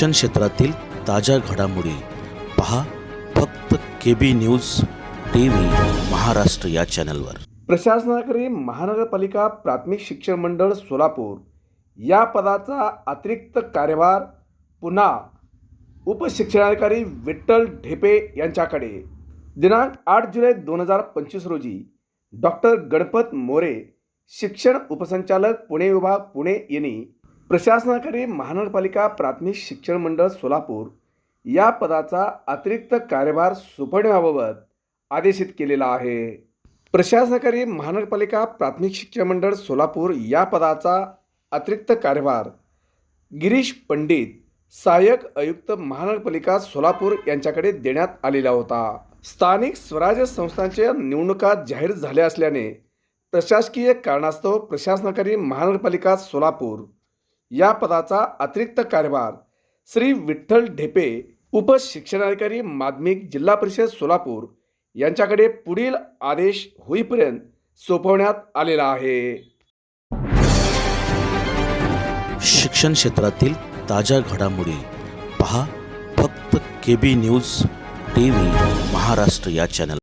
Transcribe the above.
शिक्षण क्षेत्रातील ताज्या घडामोडी पहा फक्त K B news T V Maharashtra या चॅनलवर. प्रशासनाकडे महानगरपालिका प्राथमिक शिक्षण मंडळ सोलापूर. या पदाचा अतिरिक्त कार्यभार पुन्हा उपशिक्षणाधिकारी विठ्ठल ढेपे यांच्याकडे. दिनांक आठ जुलै दोन हजार पंचवीस रोजी डॉक्टर गणपत मोरे शिक्षण उपसंचालक पुणे विभाग पुणे यांनी प्रशासनाकडे महानगरपालिका प्राथमिक शिक्षण मंडळ सोलापूर या पदाचा अतिरिक्त कार्यभार सोपवण्याबाबत आदेशित केलेला आहे. प्रशासनाकडे महानगरपालिका प्राथमिक शिक्षण मंडळ सोलापूर या पदाचा अतिरिक्त कार्यभार गिरीश पंडित सहाय्यक आयुक्त महानगरपालिका सोलापूर यांच्याकडे देण्यात आलेला होता. स्थानिक स्वराज्य संस्थांच्या निवडणुका जाहीर झाल्या असल्याने प्रशासकीय कारणास्तव प्रशासनाकडे महानगरपालिका सोलापूर या पदाचा अतिरिक्त कार्यभार श्री विठ्ठल ढेपे उपशिक्षणाधिकारी माध्यमिक जिल्हा परिषद सोलापूर यांच्याकडे पुढील आदेश होईपर्यंत सोपवण्यात आलेला आहे. शिक्षण क्षेत्रातील ताज्या घडामोडी पहा. फक्त K B news T V Maharashtra या चॅनल